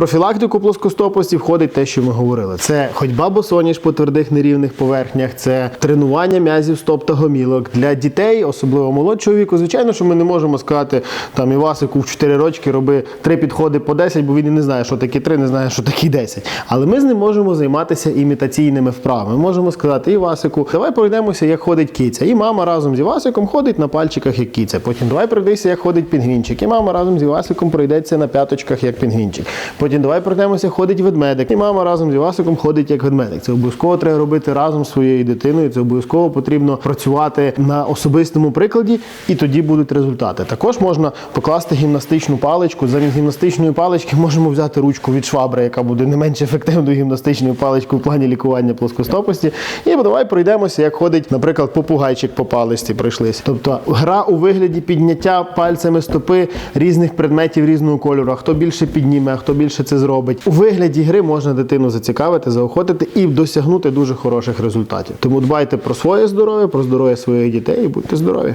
профілактику плоскостопості входить те, що ми говорили. Це ходьба босоніж по твердих нерівних поверхнях, це тренування м'язів стоп та гомілок. Для дітей, особливо молодшого віку, звичайно, що ми не можемо сказати там Івасику в 4 рочки роби три підходи по 10, бо він і не знає, що такі 3, не знає, що такі 10. Але ми з ним можемо займатися імітаційними вправами. Ми можемо сказати Івасику, давай пройдемося, як ходить киця. І мама разом з Івасиком ходить на пальчиках, як киця. Потім давай пройдися, як ходить пінгвінчик. І мама разом з Івасиком пройдеться на п'яточках, як пінгвінчик. Потім давай пройдемося, ходить ведмедик. І мама разом з Івасиком ходить як ведмедик. Це обов'язково треба робити разом з своєю дитиною. Це обов'язково потрібно працювати на особистому прикладі, і тоді будуть результати. Також можна покласти гімнастичну паличку. Замість гімнастичної палички можемо взяти ручку від швабри, яка буде не менш ефективною гімнастичною паличкою в плані лікування плоскостопості. І давай пройдемося, як ходить, наприклад, попугайчик по паличці пройшлися. Тобто гра у вигляді підняття пальцями стопи різних предметів різного кольору. Хто більше підніме, хто більше це зробить. У вигляді гри можна дитину зацікавити, заохотити і досягнути дуже хороших результатів. Тому дбайте про своє здоров'я, про здоров'я своїх дітей і будьте здорові.